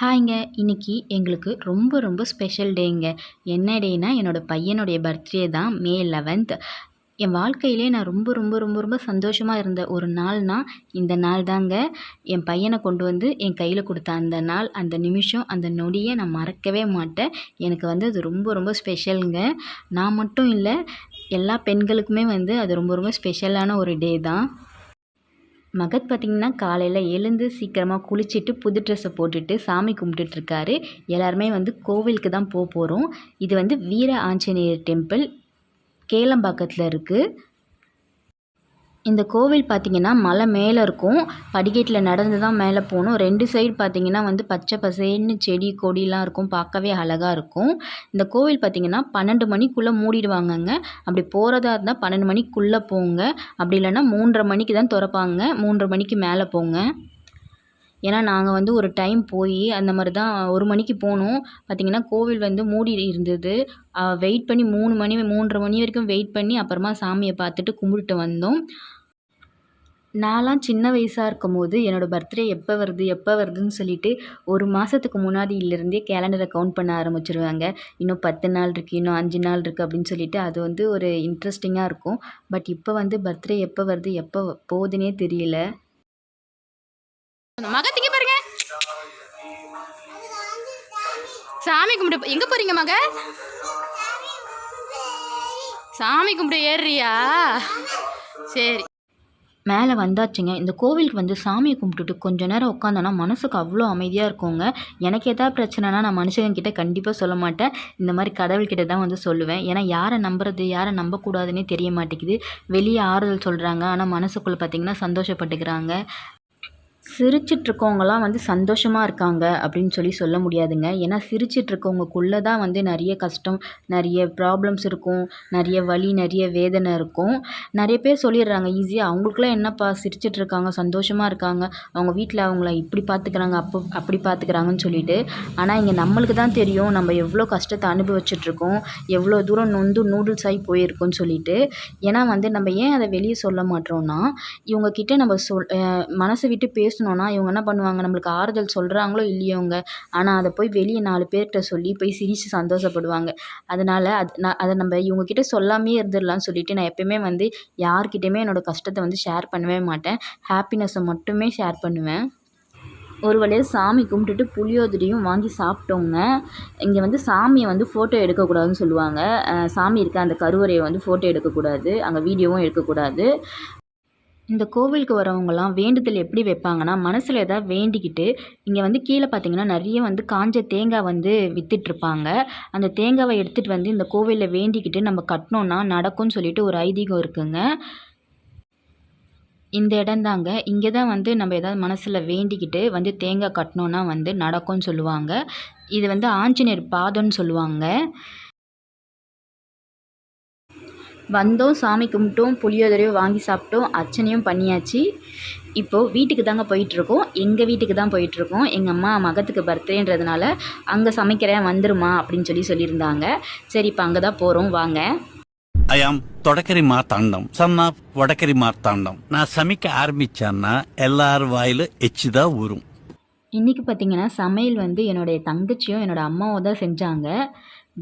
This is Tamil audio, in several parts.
ஹாய்ங்க. இன்னைக்கு எங்களுக்கு ரொம்ப ரொம்ப ஸ்பெஷல் டேங்க என்ன டேனா என்னோடய பையனுடைய பர்த்டே தான் மே லெவன்த் என் வாழ்க்கையிலே நான் ரொம்ப ரொம்ப ரொம்ப ரொம்ப சந்தோஷமாக இருந்த ஒரு நாள்னால் இந்த நாள் தாங்க. என் பையனை கொண்டு வந்து என் கையில் கொடுத்த அந்த நாள் அந்த நிமிஷம் அந்த நொடியை நான் மறக்கவே மாட்டேன். எனக்கு வந்து அது ரொம்ப ரொம்ப ஸ்பெஷலுங்க நான் மட்டும் இல்லை எல்லா பெண்களுக்குமே வந்து அது ரொம்ப ரொம்ப ஸ்பெஷலான ஒரு டே தான். மகத் பார்த்திங்கன்னா காலையில் எழுந்து சீக்கிரமாக குளிச்சுட்டு புது ட்ரெஸ்ஸை போட்டுட்டு சாமி கும்பிட்டுட்ருக்காரு. எல்லாருமே வந்து கோவிலுக்கு தான் போக போகிறோம் இது வந்து வீர ஆஞ்சநேயர் டெம்பிள் கேளம்பாக்கத்தில் இருக்குது இந்த கோவில் பார்த்திங்கன்னா மலை மேலே இருக்கும். படிக்கட்டில் நடந்து தான் மேலே போகணும் ரெண்டு சைடு பார்த்திங்கன்னா வந்து பச்சை பசேல்னு செடி கொடிலாம் இருக்கும். பார்க்கவே அழகாக இருக்கும். இந்த கோவில் பார்த்திங்கன்னா பன்னெண்டு மணிக்குள்ளே மூடிடுவாங்கங்க. அப்படி போகிறதா இருந்தால் பன்னெண்டு மணிக்குள்ளே போங்க. அப்படி இல்லைன்னா மூன்றரை மணிக்கு தான் திறப்பாங்க. மூன்றரை மணிக்கு மேலே போங்க. ஏன்னா நாங்கள் வந்து ஒரு டைம் போய் அந்த மாதிரி தான் ஒரு மணிக்கு போனோம். பார்த்திங்கன்னா கோவில் வந்து மூடி இருந்தது. வெயிட் பண்ணி மூணு மணி மூன்றரை மணி வரைக்கும் வெயிட் பண்ணி அப்புறமா சாமியை பார்த்துட்டு கும்பிட்டுட்டு வந்தோம். நான்லாம் சின்ன வயசாக இருக்கும் போது என்னோடய பர்த்டே எப்போ வருது எப்போ வருதுன்னு சொல்லிட்டு ஒரு மாதத்துக்கு முன்னாடியிலேருந்தே கேலண்டரை கவுண்ட் பண்ண ஆரம்பிச்சிருவாங்க. இன்னும் பத்து நாள் இருக்குது இன்னும் அஞ்சு நாள் இருக்குது அப்படின்னு சொல்லிட்டு அது வந்து ஒரு இன்ட்ரெஸ்டிங்காக இருக்கும். பட் இப்போ வந்து பர்த்டே எப்போ வருது எப்போ போகுதுன்னே தெரியல. மகத்திங்க பாருங்க. சாமி கும்பிட்டு எங்க போறீங்க மக? சாமி கும்பிட்டு ஏறுறியா? சரி. மேலே வந்தாச்சுங்க. இந்த கோவிலுக்கு வந்து சாமியை கும்பிட்டுட்டு கொஞ்ச நேரம் உட்காந்தோன்னா மனசுக்கு அவ்வளோ அமைதியாக இருக்குங்க. எனக்கு எதாவது பிரச்சனைனா நான் மனுஷங்கக்கிட்ட கண்டிப்பாக சொல்ல மாட்டேன். இந்த மாதிரி கடவுள்கிட்ட தான் வந்து சொல்லுவேன். ஏன்னா யாரை நம்புறது யாரை நம்பக்கூடாதுன்னே தெரிய மாட்டேங்குது. வெளியே ஆறுதல் சொல்கிறாங்க ஆனால் மனசுக்குள்ளே பார்த்திங்கன்னா சந்தோஷப்பட்டுக்கிறாங்க. சிரிச்சிட்ருக்கவங்களாம் வந்து சந்தோஷமாக இருக்காங்க அப்படின்னு சொல்லி சொல்ல முடியாதுங்க. ஏன்னா சிரிச்சிட்ருக்கவங்கக்குள்ளே தான் வந்து நிறைய கஷ்டம் நிறைய ப்ராப்ளம்ஸ் இருக்கும் நிறைய வலி நிறைய வேதனை இருக்கும். நிறைய பேர் சொல்லிடுறாங்க ஈஸியாக அவங்களுக்குலாம் என்னப்பா சிரிச்சிட்ருக்காங்க சந்தோஷமாக இருக்காங்க அவங்க வீட்டில் அவங்கள இப்படி பார்த்துக்கிறாங்க அப்போ அப்படி பார்த்துக்கிறாங்கன்னு சொல்லிட்டு. ஆனால் இங்கே நம்மளுக்கு தான் தெரியும் நம்ம எவ்வளோ கஷ்டத்தை அனுபவிச்சிட்ருக்கோம் எவ்வளோ தூரம் நொந்து நூடுல்ஸ் ஆகி போயிருக்கோன்னு சொல்லிட்டு. ஏன்னா வந்து நம்ம ஏன் அதை வெளியே சொல்ல மாட்டோம்னா இவங்கக்கிட்ட நம்ம சொல் மனசை விட்டு பேச பேசினோன்னா இவங்க என்ன பண்ணுவாங்க? நம்மளுக்கு ஆறுதல் சொல்கிறாங்களோ இல்லையோங்க. ஆனால் அதை போய் வெளியே நாலு பேர்கிட்ட சொல்லி போய் சிரித்து சந்தோஷப்படுவாங்க. அதனால் அது நான் அதை நம்ம இவங்கக்கிட்ட சொல்லாமையே இருந்துடலாம்னு சொல்லிவிட்டு நான் எப்பயுமே வந்து யார்கிட்டையுமே என்னோடய கஷ்டத்தை வந்து ஷேர் பண்ணவே மாட்டேன். ஹாப்பினஸ்ஸை மட்டுமே ஷேர் பண்ணுவேன். ஒரு வழியாக சாமி கும்பிட்டுட்டு புளியோதரியும் வாங்கி சாப்பிட்டோங்க. இங்கே வந்து சாமியை வந்து ஃபோட்டோ எடுக்கக்கூடாதுன்னு சொல்லுவாங்க. சாமி இருக்க அந்த கருவறையை வந்து ஃபோட்டோ எடுக்கக்கூடாது. அங்கே வீடியோவும் எடுக்கக்கூடாது. இந்த கோவிலுக்கு வரவங்கலாம் வேண்டுதல் எப்படி வைப்பாங்கன்னா மனசில் எதாவது வேண்டிக்கிட்டு இங்கே வந்து கீழே பார்த்தீங்கன்னா நிறைய வந்து காஞ்ச தேங்காய் வந்து விற்றுட்ருப்பாங்க அந்த தேங்காவை எடுத்துகிட்டு வந்து இந்த கோவிலில் வேண்டிக்கிட்டு நம்ம கட்டினோன்னா நடக்கும்னு சொல்லிட்டு ஒரு ஐதீகம் இருக்குங்க. இந்த இடம்தாங்க இங்கே தான் வந்து நம்ம எதாவது மனசில் வேண்டிக்கிட்டு வந்து தேங்காய் கட்டினோன்னா வந்து நடக்கும்னு சொல்லுவாங்க. இது வந்து ஆஞ்சநேயர் பாதம்னு சொல்லுவாங்க. வந்தோம் சாமி கும்பிட்டோம் புளியோதரையும் வாங்கி சாப்பிட்டோம் அர்ச்சனையும் பண்ணியாச்சு. இப்போது வீட்டுக்கு தாங்க போயிட்டுருக்கோம். எங்கள் வீட்டுக்கு தான் போயிட்டுருக்கோம். எங்கள் அம்மா மகத்துக்கு பர்த்டேன்றதுனால அங்கே சமைக்கிறேன் வந்துருமா அப்படின்னு சொல்லி சொல்லியிருந்தாங்க. சரி இப்போ அங்கே தான் போகிறோம் வாங்க. ஐயாம் தொடக்கரி மார்த்தாண்டம் சன்னா வடக்கரி மார்த்தாண்டம் நான் சமைக்க ஆரம்பித்தேன்னா எல்லார் வாயிலும் எச்சு தான் ஊறும். இன்றைக்கி பார்த்தீங்கன்னா சமையல் வந்து என்னுடைய தங்கச்சியும் என்னோடய அம்மாவும் தான் செஞ்சாங்க.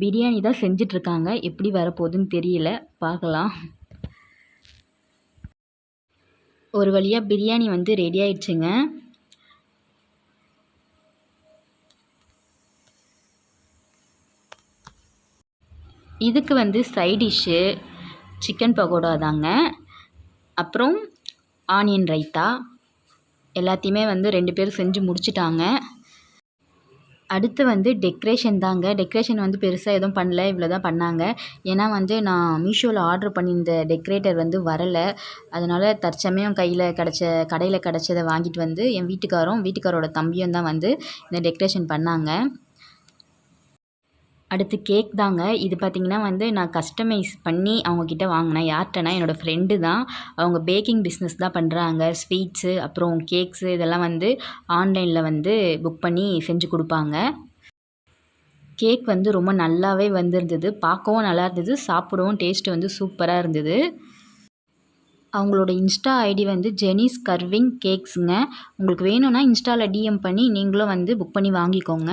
பிரியாணி தான் செஞ்சிட்ருக்காங்க. எப்படி வரப்போகுதுன்னு தெரியல. பார்க்கலாம் ஒரு வழியாக பிரியாணி வந்து ரெடி ஆயிடுச்சுங்க. இதுக்கு வந்து சைடிஷ்ஷு சிக்கன் பகோடா தாங்க. அப்புறம் ஆனியன் ரைத்தா. எல்லாத்தையுமே வந்து ரெண்டு பேரும் செஞ்சு முடிச்சிட்டாங்க. அடுத்து வந்து டெக்ரேஷன் தாங்க. டெக்ரேஷன் வந்து பெருசாக எதுவும் பண்ணல. இவ்வளோ தான் பண்ணாங்க. ஏன்னா வந்து நான் மீஷோவில் ஆர்ட்ரு பண்ணியிருந்த டெக்கரேட்டர் வந்து வரலை. அதனால் தற்சமயம் கையில் கிடச்ச கடையில் கிடச்சத வாங்கிட்டு வந்து என் வீட்டுக்காரும் வீட்டுக்காரோட தம்பியும் தான் வந்து இந்த டெக்கரேஷன் பண்ணாங்க. அடுத்து கேக் தாங்க. இது பார்த்திங்கன்னா வந்து நான் கஸ்டமைஸ் பண்ணி அவங்கக்கிட்ட வாங்கினேன். யார்கிட்டனா என்னோடய ஃப்ரெண்டு தான். அவங்க பேக்கிங் பிஸ்னஸ் தான் பண்ணுறாங்க ஸ்வீட்ஸு அப்புறம் கேக்ஸு இதெல்லாம் வந்து ஆன்லைனில் வந்து புக் பண்ணி செஞ்சு கொடுப்பாங்க. கேக் வந்து ரொம்ப நல்லாவே வந்திருந்தது. பார்க்கவும் நல்லா இருந்தது. சாப்பிடவும் டேஸ்ட்டு வந்து சூப்பராக இருந்தது. அவங்களோட இன்ஸ்டா ஐடி வந்து ஜெனிஸ் கர்விங் கேக்ஸுங்க உங்களுக்கு வேணும்னா இன்ஸ்டாவில் டிஎம் பண்ணி நீங்களும் வந்து புக் பண்ணி வாங்கிக்கோங்க.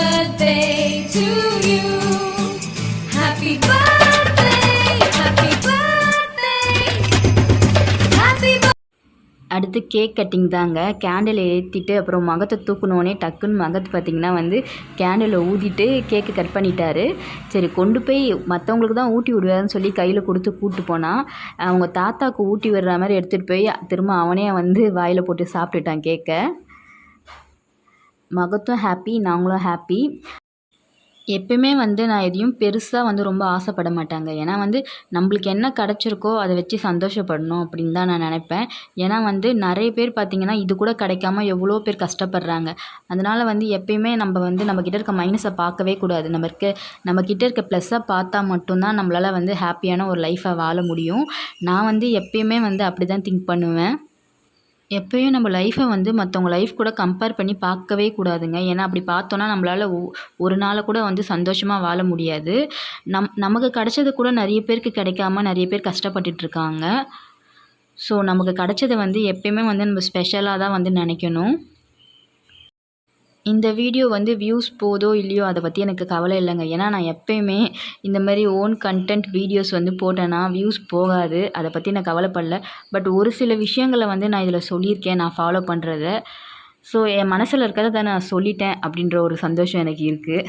அடுத்து கேக் கட்டிங் தாங்க. கேண்டில் ஏற்றிட்டு அப்புறம் மகத்தை தூக்குனோடனே டக்குன்னு மகத்து பார்த்திங்கன்னா வந்து கேண்டில் ஊதிட்டு கேக்கு கட் பண்ணிட்டாரு. சரி கொண்டு போய் மற்றவங்களுக்கு தான் ஊட்டி விடுவாருன்னு சொல்லி கையில் கொடுத்து கூப்பிட்டு போனால் அவங்க தாத்தாவுக்கு ஊட்டி விடுற மாதிரி எடுத்துகிட்டு போய் திரும்ப அவனே வந்து வாயில் போட்டு சாப்பிட்டுட்டான் கேக்கை மகத்தும் ஹாப்பி நாங்களும் ஹாப்பி எப்பயுமே வந்து நான் எதையும் பெருசாக வந்து ரொம்ப ஆசைப்பட மாட்டாங்க. ஏன்னா வந்து நம்மளுக்கு என்ன கிடச்சிருக்கோ அதை வச்சு சந்தோஷப்படணும் அப்படின்னு தான் நான் நினைப்பேன். ஏன்னா வந்து நிறைய பேர் பார்த்திங்கன்னா இது கூட கிடைக்காம எவ்வளோ பேர் கஷ்டப்படுறாங்க. அதனால் வந்து எப்பயுமே நம்ம வந்து நம்மக்கிட்ட இருக்க மைனஸை பார்க்கவே கூடாது. நம்ம இருக்க நம்மக்கிட்ட இருக்க ப்ளஸ்ஸை பார்த்தா மட்டும்தான் நம்மளால் வந்து ஹாப்பியான ஒரு லைஃப்பை வாழ முடியும். நான் வந்து எப்பயுமே வந்து அப்படி தான் திங்க் பண்ணுவேன். எப்பயும் நம்ம லைஃப்பை வந்து மற்றவங்க லைஃப் கூட கம்பேர் பண்ணி பார்க்கவே கூடாதுங்க. ஏன்னா அப்படி பார்த்தோன்னா நம்மளால் ஒ ஒரு நாளை கூட வந்து சந்தோஷமாக வாழ முடியாது. நம் நமக்கு கிடைச்சது கூட நிறைய பேருக்கு கிடைக்காம நிறைய பேர் கஷ்டப்பட்டுட்ருக்காங்க ஸோ நமக்கு கிடைச்சத வந்து எப்பயுமே வந்து நம்ம ஸ்பெஷலாக தான் வந்து நினைக்கணும். இந்த வீடியோ வந்து வியூஸ் போதோ இல்லையோ அதை பற்றி எனக்கு கவலை இல்லைங்க. ஏன்னா நான் எப்போயுமே இந்த மாதிரி ஓன் கண்டென்ட் வீடியோஸ் வந்து போட்டேன்னா வியூஸ் போகாது. அதை பற்றி நான் கவலைப்படல. பட் ஒரு சில விஷயங்களை வந்து நான் இதில் சொல்லியிருக்கேன். நான் ஃபாலோ பண்ணுறத ஸோ என் மனசில் இருக்கிறத நான் சொல்லிட்டேன் அப்படின்ற ஒரு சந்தோஷம் எனக்கு இருக்குது